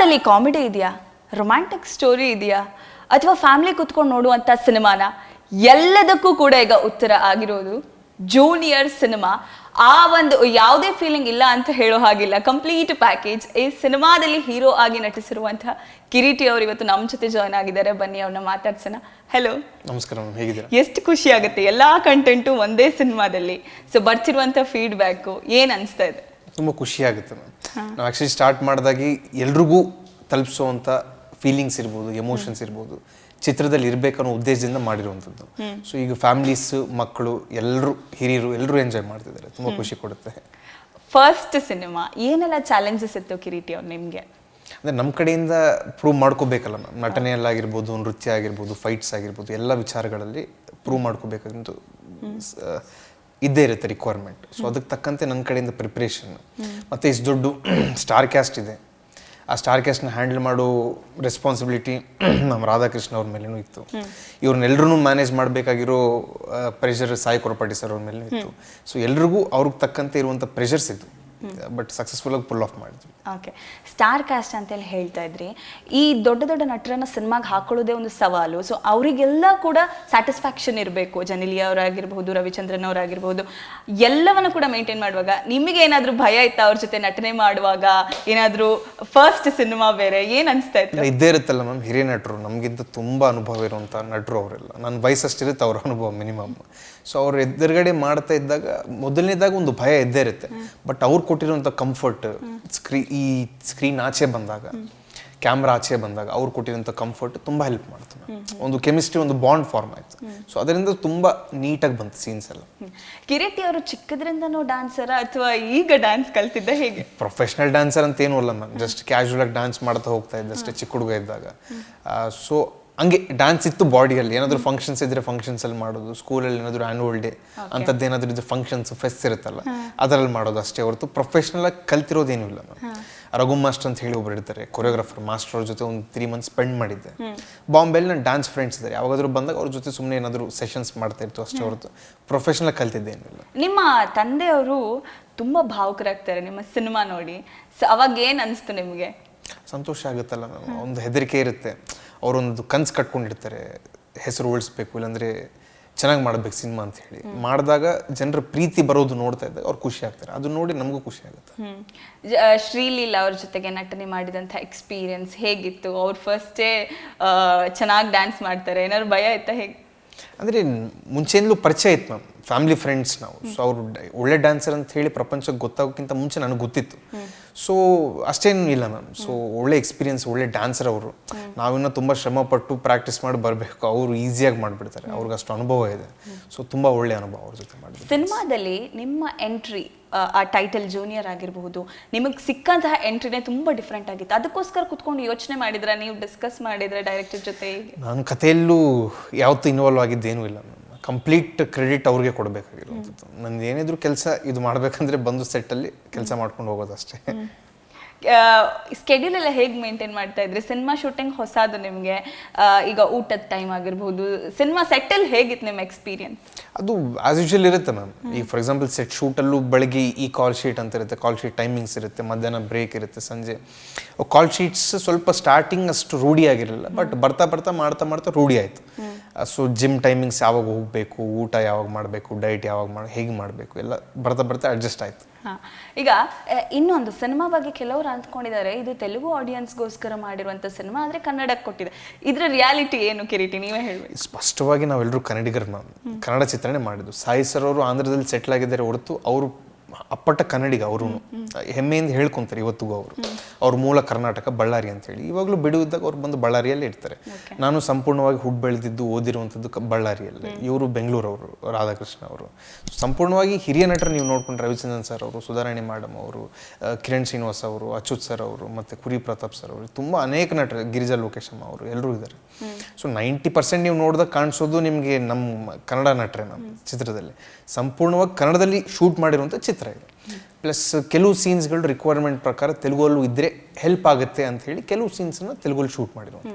ಸಿನಿಮಾದಲ್ಲಿ ಕಾಮಿಡಿ ಇದೆಯಾ? Romantic story ಇದೆಯಾ? ಅಥವಾ ಫ್ಯಾಮಿಲಿ ಕುತ್ಕೊಂಡು ನೋಡುವಂಥ ಸಿನಿಮಾನ? ಎಲ್ಲದಕ್ಕೂ ಕೂಡ ಈಗ ಉತ್ತರ ಆಗಿರೋದು ಜೂನಿಯರ್ ಸಿನಿಮಾ ಆ ಒಂದು ಯಾವುದೇ ಫೀಲಿಂಗ್ ಇಲ್ಲ ಅಂತ ಹೇಳೋ ಹಾಗಿಲ್ಲ. ಕಂಪ್ಲೀಟ್ ಪ್ಯಾಕೇಜ್ ಈ ಸಿನಿಮಾದಲ್ಲಿ ಹೀರೋ ಆಗಿ ನಟಿಸಿರುವಂತಹ ಕಿರೀಟಿ ಅವರು ಇವತ್ತು ನಮ್ಮ ಜೊತೆ ಜಾಯ್ನ್ ಆಗಿದ್ದಾರೆ. ಬನ್ನಿ ಅವ್ರನ್ನ ಮಾತಾಡ್ಸೋಣ. ಹಲೋ ನಮಸ್ಕಾರ ಹೇಗಿದ್ದೀರಾ? ಎಷ್ಟು ಖುಷಿ ಆಗುತ್ತೆ. ಎಲ್ಲಾ ಕಂಟೆಂಟು ಒಂದೇ ಸಿನಿಮಾದಲ್ಲಿ. ಸೊ ಬರ್ತಿರುವಂತ ಫೀಡ್ಬ್ಯಾಕು ಏನ್ ಅನಿಸ್ತಾ ಇದೆ? ತುಂಬ ಖುಷಿ ಆಗುತ್ತೆ ಮ್ಯಾಮ್ ನಾವು ಆ್ಯಕ್ಚುಲಿ ಸ್ಟಾರ್ಟ್ ಮಾಡಿದಾಗಿ ಎಲ್ರಿಗೂ ತಲುಪಿಸುವಂಥ ಫೀಲಿಂಗ್ಸ್ ಇರ್ಬೋದು ಎಮೋಷನ್ಸ್ ಇರ್ಬೋದು ಚಿತ್ರದಲ್ಲಿ ಇರಬೇಕನ್ನೋ ಉದ್ದೇಶದಿಂದ ಮಾಡಿರುವಂಥದ್ದು. ಸೊ ಈಗ ಫ್ಯಾಮಿಲೀಸ್ ಮಕ್ಕಳು ಎಲ್ಲರೂ ಹಿರಿಯರು ಎಲ್ಲರೂ ಎಂಜಾಯ್ ಮಾಡ್ತಿದ್ದಾರೆ. ತುಂಬ ಖುಷಿ ಕೊಡುತ್ತೆ. ಫಸ್ಟ್ ಸಿನಿಮಾ ಏನೆಲ್ಲ ಚಾಲೆಂಜಸ್ ಇತ್ತು ಕಿರೀಟಿ ಅವ್ರು ನಿಮಗೆ? ಅಂದರೆ ನಮ್ಮ ಕಡೆಯಿಂದ ಪ್ರೂವ್ ಮಾಡ್ಕೋಬೇಕಲ್ಲ ಮ್ಯಾಮ್ ನಟನೆಯಲ್ಲಾಗಿರ್ಬೋದು ನೃತ್ಯ ಆಗಿರ್ಬೋದು ಫೈಟ್ಸ್ ಆಗಿರ್ಬೋದು ಎಲ್ಲ ವಿಚಾರಗಳಲ್ಲಿ ಪ್ರೂವ್ ಮಾಡ್ಕೋಬೇಕಂತ ಇದ್ದೇ ಇರುತ್ತೆ ರಿಕ್ವೈರ್ಮೆಂಟ್ ಸೊ ಅದಕ್ಕೆ ತಕ್ಕಂತೆ ನನ್ನ ಕಡೆಯಿಂದ ಪ್ರಿಪ್ರೇಷನ್ ಮತ್ತು ಇಷ್ಟು ದೊಡ್ಡ ಸ್ಟಾರ್ ಕ್ಯಾಸ್ಟ್ ಇದೆ. ಆ ಸ್ಟಾರ್ ಕ್ಯಾಸ್ಟ್ನ ಹ್ಯಾಂಡಲ್ ಮಾಡೋ ರೆಸ್ಪಾನ್ಸಿಬಿಲಿಟಿ ನಮ್ಮ ರಾಧಾಕೃಷ್ಣ ಅವ್ರ ಮೇಲೂ ಇತ್ತು. ಇವ್ರನ್ನೆಲ್ಲರೂ ಮ್ಯಾನೇಜ್ ಮಾಡಬೇಕಾಗಿರೋ ಪ್ರೆಷರ್ ಸಾಯಿ ಕೊರಪಾಟಿ ಸರ್ ಅವ್ರ ಮೇಲೂ ಇತ್ತು. ಸೊ ಎಲ್ರಿಗೂ ಅವ್ರಿಗೆ ತಕ್ಕಂತೆ ಇರುವಂಥ ಪ್ರೆಷರ್ಸ್ ಇತ್ತು. ಬಟ್ ಸಕ್ಸಸ್ಫುಲ್ ಆಗಿ ಪುಲ್ ಆಫ್ ಮಾಡಿದ್ವಿ. ಓಕೆ ಸ್ಟಾರ್ ಕಾಸ್ಟ್ ಅಂತೇಳಿ ಹೇಳ್ತಾ ಇದ್ರಿ. ಈ ದೊಡ್ಡ ದೊಡ್ಡ ನಟರನ್ನ ಸಿನಿಮಾಗೆ ಹಾಕೊಳ್ಳೋದೇ ಒಂದು ಸವಾಲು. ಸೊ ಅವರಿಗೆಲ್ಲ ಕೂಡ ಸ್ಯಾಟಿಸ್ಫ್ಯಾಕ್ಷನ್ ಇರಬೇಕು. ಜನಿಲಿಯಾ ಅವರಾಗಿರ್ಬೋದು ರವಿಚಂದ್ರನ್ ಅವರಾಗಿರ್ಬೋದು ಎಲ್ಲವನ್ನು ಕೂಡ ಮೇಂಟೈನ್ ಮಾಡುವಾಗ ನಿಮಗೆ ಏನಾದರೂ ಭಯ ಇತ್ತಾ ಅವ್ರ ಜೊತೆ ನಟನೆ ಮಾಡುವಾಗ? ಏನಾದರೂ ಫಸ್ಟ್ ಸಿನಿಮಾ ಬೇರೆ ಏನು ಅನಿಸ್ತಾ ಇತ್ತು? ಇದ್ದೇ ಇರುತ್ತಲ್ಲ ಮ್ಯಾಮ್ ಹಿರಿಯ ನಟರು. ನಮಗಿಂತ ತುಂಬ ಅನುಭವ ಇರುವಂಥ ನಟರು ಅವರೆಲ್ಲ. ನನ್ನ ವಯಸ್ಸಷ್ಟಿರುತ್ತೆ ಅವ್ರ ಅನುಭವ ಮಿನಿಮಮ್ ಸೊ ಅವ್ರ ಎದುರುಗಡೆ ಮಾಡ್ತಾ ಇದ್ದಾಗ ಮೊದಲನೇದಾಗ ಒಂದು ಭಯ ಇದ್ದೇ ಇರುತ್ತೆ. ಬಟ್ ಅವ್ರು ಕೊಟ್ಟಿರುವಂಥ ಕಂಫರ್ಟ್ ಸ್ಕ್ರೀ ಈ ಸ್ಕ್ರೀನ್ ಆಚೆ ಬಂದಾಗ ಕ್ಯಾಮ್ರಾ ಆಚೆ ಬಂದಾಗ ಅವ್ರು ಕೊಟ್ಟಿರೋಂಥ ಕಂಫರ್ಟ್ ತುಂಬ ಹೆಲ್ಪ್ ಮಾಡ್ತು ಒಂದು ಕೆಮಿಸ್ಟ್ರಿ ಒಂದು ಬಾಂಡ್ ಫಾರ್ಮ್ ಆಯಿತು. ಸೊ ಅದರಿಂದ ತುಂಬ ನೀಟಾಗಿ ಬಂತು ಸೀನ್ಸ್ ಎಲ್ಲ. ಕಿರೀಟಿ ಅವರು ಚಿಕ್ಕದ್ರಿಂದನೂ ಡಾನ್ಸರ್ ಅಥವಾ ಈಗ ಡ್ಯಾನ್ಸ್ ಕಲ್ತಿದ್ದ ಹೇಗೆ? ಪ್ರೊಫೆಷ್ನಲ್ ಡ್ಯಾನ್ಸರ್ ಅಂತ ಏನೂ ಅಲ್ಲ ಮ್ಯಾಮ್. ಜಸ್ಟ್ ಕ್ಯಾಶುವಲ್ ಆಗಿ ಡ್ಯಾನ್ಸ್ ಮಾಡ್ತಾ ಹೋಗ್ತಾ ಇದ್ದೆ ಅಷ್ಟೇ ಚಿಕ್ಕ ಹುಡುಗ ಇದ್ದಾಗ. ಸೊ ಹಂಗೆ ಡ್ಯಾನ್ಸ್ ಇತ್ತು ಬಾಡಿಯಲ್ಲಿ ಏನಾದರೂ ಫಂಕ್ಷನ್ಸ್ ಇದ್ರೆ ಫಂಕ್ಷನ್ಸ್ ಅಲ್ಲಿ ಮಾಡೋದು. ಸ್ಕೂಲಲ್ಲಿ ಏನಾದರೂ ಆನ್ಯುವಲ್ ಡೇ ಅಂಥದ್ದು ಏನಾದರೂ ಇದು ಫಂಕ್ಷನ್ಸ್ ಫೆಸ್ಟ್ ಇರುತ್ತಲ್ಲ ಅದರಲ್ಲಿ ಮಾಡೋದು ಅಷ್ಟೇ ಹೊರತು ಪ್ರೊಫೆಷ್ನಲ್ ಆಗಿ ಕಲ್ತಿರೋದೇನೂ ಇಲ್ಲ ಮ್ಯಾಮ್ ರಘು ಮಾಸ್ಟರ್ ಅಂತ ಹೇಳಿ ಒಬ್ರು ಇರ್ತಾರೆ ಕೊರಿಯೋಗ್ರಾಫರ್ ಮಾಸ್ಟರ್ ಅವ್ರ ಜೊತೆ ಒಂದು ತ್ರೀ ಮಂತ್ಸ್ ಸ್ಪೆಂಡ್ ಮಾಡಿದ್ದೆ. ಬಾಂಬೆಲ್ ನನ್ನ ಡ್ಯಾನ್ಸ್ ಫ್ರೆಂಡ್ಸ್ ಇದ್ದಾರೆ ಯಾವಾಗಾದ್ರೂ ಬಂದಾಗ ಅವ್ರ ಜೊತೆ ಸುಮ್ಮನೆ ಏನಾದರೂ ಸೆಷನ್ಸ್ ಮಾಡ್ತಾ ಇರ್ತು ಅಷ್ಟೇ ಹೊರತು. ಪ್ರೊಫೆಷ್ನಲ್ ಕಲ್ತಿದ್ದೇನಿಲ್ಲ ನಿಮ್ಮ ತಂದೆಯವರು ತುಂಬಾ ಭಾವುಕರಾಗ್ತಾರೆ ನಿಮ್ಮ ಸಿನಿಮಾ ನೋಡಿ. ಸೊ ಅವಾಗ ಏನ್ ಅನಿಸ್ತು ನಿಮಗೆ? ಸಂತೋಷ ಆಗುತ್ತಲ್ಲ ನಾನು ಒಂದು ಹೆದರಿಕೆ ಇರುತ್ತೆ. ಅವರೊಂದು ಕನ್ಸು ಕಟ್ಕೊಂಡಿರ್ತಾರೆ ಹೆಸರು ಉಳಿಸ್ಬೇಕು ಇಲ್ಲಾಂದ್ರೆ ಚೆನ್ನಾಗಿ ಮಾಡಬೇಕು ಸಿನಿಮಾ ಅಂತ ಹೇಳಿ. ಮಾಡಿದಾಗ ಜನರ ಪ್ರೀತಿ ಬರೋದು ನೋಡ್ತಾ ಇದ್ದಾಗ ಅವ್ರು ಖುಷಿ ಆಗ್ತಾರೆ. ಅದು ನೋಡಿ ನಮಗೂ ಖುಷಿ ಆಗುತ್ತೆ. ಶ್ರೀಲೀಲಾ ಅವ್ರ ಜೊತೆಗೆ ನಟನೆ ಮಾಡಿದಂಥ ಎಕ್ಸ್ಪೀರಿಯನ್ಸ್ ಹೇಗಿತ್ತು? ಅವ್ರು ಫಸ್ಟೇ ಚೆನ್ನಾಗಿ ಡ್ಯಾನ್ಸ್ ಮಾಡ್ತಾರೆ. ಏನಾದ್ರು ಭಯ ಇತ್ತಾ ಹೇಗೆ? ಅಂದರೆ ಮುಂಚೆಯಿಂದಲೂ ಪರಿಚಯ ಇತ್ತು ಮ್ಯಾಮ್ ಫ್ಯಾಮಿಲಿ ಫ್ರೆಂಡ್ಸ್ ನಾವು. ಸೊ ಅವರು ಒಳ್ಳೆ ಡ್ಯಾನ್ಸರ್ ಅಂತ ಹೇಳಿ ಪ್ರಪಂಚಕ್ಕೆ ಗೊತ್ತಾಗೋಕ್ಕಿಂತ ಮುಂಚೆ ನನಗೆ ಗೊತ್ತಿತ್ತು. ಸೊ ಅಷ್ಟೇನು ಇಲ್ಲ ಮ್ಯಾಮ್. ಸೊ ಒಳ್ಳೆ ಎಕ್ಸ್ಪೀರಿಯನ್ಸ್ ಒಳ್ಳೆ ಡ್ಯಾನ್ಸರ್ ಅವರು. ನಾವಿನ್ನೂ ತುಂಬ ಶ್ರಮ ಪಟ್ಟು ಪ್ರಾಕ್ಟೀಸ್ ಮಾಡಿ ಬರಬೇಕು. ಅವರು ಈಸಿಯಾಗಿ ಮಾಡಿಬಿಡ್ತಾರೆ. ಅವ್ರಿಗೆ ಅಷ್ಟು ಅನುಭವ ಇದೆ. ಸೊ ತುಂಬ ಒಳ್ಳೆ ಅನುಭವ ಅವ್ರ ಜೊತೆ ಮಾಡಿದ್ರು ಸಿನಿಮಾದಲ್ಲಿ ನಿಮ್ಮ ಎಂಟ್ರಿ ಆ ಟೈಟಲ್ ಜೂನಿಯರ್ ಆಗಿರಬಹುದು ನಿಮಗೆ ಸಿಕ್ಕಂತಹ ಎಂಟ್ರಿನೇ ತುಂಬ ಡಿಫ್ರೆಂಟ್ ಆಗಿತ್ತು. ಅದಕ್ಕೋಸ್ಕರ ಕುತ್ಕೊಂಡು ಯೋಚನೆ ಮಾಡಿದ್ರೆ ನೀವು ಡಿಸ್ಕಸ್ ಮಾಡಿದ್ರೆ ಡೈರೆಕ್ಟರ್ ಜೊತೆ ನಾನು ಕಥೆಯಲ್ಲೂ ಯಾವತ್ತೂ ಇನ್ವಾಲ್ವ್ ಆಗಿದ್ದೇನೂ ಇಲ್ಲ ಕಂಪ್ಲೀಟ್ ಕ್ರೆಡಿಟ್ ಅವ್ರಿಗೆ ಕೊಡಬೇಕಾಗಿರುವಂಥದ್ದು. ನಂದು ಏನಿದ್ರು ಕೆಲಸ ಇದು ಮಾಡಬೇಕಂದ್ರೆ ಬಂದು ಸೆಟ್ಟಲ್ಲಿ ಕೆಲಸ ಮಾಡ್ಕೊಂಡು ಹೋಗೋದು ಅಷ್ಟೇ ಸ್ಕೆಡ್ಯೂಲ್ ಎಲ್ಲ ಹೇಗೆ ಮೇಂಟೈನ್ ಮಾಡ್ತಾ ಇದ್ರಿ? ಸಿನಿಮಾ ಶೂಟಿಂಗ್ ಹೊಸದು ನಿಮಗೆ. ಈಗ ಊಟದ ಟೈಮ್ ಆಗಿರ್ಬೋದು. ಸಿನಿಮಾ ಸೆಟ್ಟಲ್ಲಿ ಹೇಗಿತ್ತು ನಿಮ್ಮ ಎಕ್ಸ್ಪೀರಿಯನ್ಸ್ ಅದು ಆಸ್ ಯೂಶಲ್ ಇರುತ್ತೆ ಮ್ಯಾಮ್ ಈಗ ಫಾರ್ ಎಕ್ಸಾಂಪಲ್ ಸೆಟ್ ಶೂಟಲ್ಲೂ ಬೆಳಗ್ಗೆ ಈ ಕಾಲ್ ಶೀಟ್ ಅಂತ ಇರುತ್ತೆ. ಕಾಲ್ ಶೀಟ್ ಟೈಮಿಂಗ್ಸ್ ಇರುತ್ತೆ. ಮಧ್ಯಾಹ್ನ ಬ್ರೇಕ್ ಇರುತ್ತೆ. ಸಂಜೆ. ಕಾಲ್ ಶೀಟ್ಸ್ ಸ್ವಲ್ಪ ಸ್ಟಾರ್ಟಿಂಗ್ ಅಷ್ಟು ರೂಢಿ ಆಗಿರಲಿಲ್ಲ. ಬಟ್ ಬರ್ತಾ ಬರ್ತಾ ಮಾಡ್ತಾ ಮಾಡ್ತಾ ರೂಢಿ ಆಯಿತು. ಸೊ ಜಿಮ್ ಟೈಮಿಂಗ್ಸ್ ಯಾವಾಗ ಹೋಗಬೇಕು, ಊಟ ಯಾವಾಗ ಮಾಡಬೇಕು ಡೈಟ್ ಯಾವಾಗ ಮಾಡಿ, ಹೇಗೆ ಮಾಡಬೇಕು, ಎಲ್ಲ ಬರ್ತಾ ಬರ್ತಾ ಅಡ್ಜಸ್ಟ್ ಆಯಿತು. ಈಗ ಇನ್ನೊಂದು ಸಿನಿಮಾ ಬಗ್ಗೆ ಕೆಲವರು ಅಂದ್ಕೊಂಡಿದ್ದಾರೆ ಇದು ತೆಲುಗು ಆಡಿಯನ್ಸ್ಗೋಸ್ಕರ ಮಾಡಿರುವಂತ ಸಿನಿಮಾ, ಆದ್ರೆ ಕನ್ನಡಕ್ಕೆ ಕೊಟ್ಟಿದೆ. ಇದ್ರ ರಿಯಾಲಿಟಿ ಏನು ಕಿರೀಟಿ, ನೀವೇ ಹೇಳಿ ಸ್ಪಷ್ಟವಾಗಿ ನಾವೆಲ್ಲರೂ ಕನ್ನಡಿಗರು ಕನ್ನಡ ಚಿತ್ರಣೆ ಮಾಡಿದ್ದು. ಸಾಯಿ ಸರ್ ಅವರು ಆಂಧ್ರದಲ್ಲಿ ಸೆಟ್ಲ್ ಆಗಿದ್ದಾರೆ ಹೊರತು ಅವರು ಅಪ್ಪಟ ಕನ್ನಡಿಗ ಅವರು. ಹೆಮ್ಮೆಯಿಂದ ಹೇಳ್ಕೊಂತಾರೆ ಇವತ್ತಿಗೂ ಅವರು. ಅವ್ರ ಮೂಲ ಕರ್ನಾಟಕ ಬಳ್ಳಾರಿ ಅಂತ ಹೇಳಿ ಇವಾಗಲೂ ಬಿಡುವಿದ್ದಾಗ ಅವ್ರು ಬಂದು ಬಳ್ಳಾರಿಯಲ್ಲೇ ಇರ್ತಾರೆ. ನಾನು ಸಂಪೂರ್ಣವಾಗಿ ಹುಡ್ ಬೆಳೆದಿದ್ದು ಓದಿರುವಂಥದ್ದು ಬಳ್ಳಾರಿಯಲ್ಲೇ. ಇವರು ಬೆಂಗಳೂರವರು ರಾಧಾಕೃಷ್ಣ ಅವರು. ಸಂಪೂರ್ಣವಾಗಿ ಹಿರಿಯ ನಟರು ನೀವು ನೋಡ್ಕೊಂಡು ರವಿಚಂದ್ರನ್ ಸರ್ ಅವರು ಸುಧಾರಾಣಿ ಮೇಡಮ್ ಅವರು ಕಿರಣ್ ಶ್ರೀನಿವಾಸ್ ಅವರು ಅಚ್ಯುತ್ ಸರ್ ಅವರು ಮತ್ತು ಕುರಿ ಪ್ರತಾಪ್ ಸರ್ ಅವರು. ತುಂಬ ಅನೇಕ ನಟರು ಗಿರಿಜಾ ಲೋಕೇಶಮ್ಮ ಅವರು ಎಲ್ಲರೂ ಇದ್ದಾರೆ. ಸೊ ನೈಂಟಿ ಪರ್ಸೆಂಟ್ ನೀವು ನೋಡಿದಾಗ ಕಾಣಿಸೋದು ನಿಮಗೆ ನಮ್ಮ ಕನ್ನಡ ನಟರೇ ನಮ್ಮ ಚಿತ್ರದಲ್ಲಿ. ಸಂಪೂರ್ಣವಾಗಿ ಕನ್ನಡದಲ್ಲಿ ಶೂಟ್ ಮಾಡಿರುವಂಥ ಚಿತ್ರ. ಇದು ಪ್ಲಸ್ ಕೆಲವು ಸೀನ್ಸ್ಗಳು ರಿಕ್ವೈರ್ಮೆಂಟ್ ಪ್ರಕಾರ ತೆಲುಗಲ್ಲೂ ಇದ್ದರೆ ಹೆಲ್ಪ್ ಆಗುತ್ತೆ ಅಂತ ಹೇಳಿ ಕೆಲವು ಸೀನ್ಸನ್ನು ತೆಲುಗಲ್ಲಿ ಶೂಟ್ ಮಾಡಿರುವಂಥ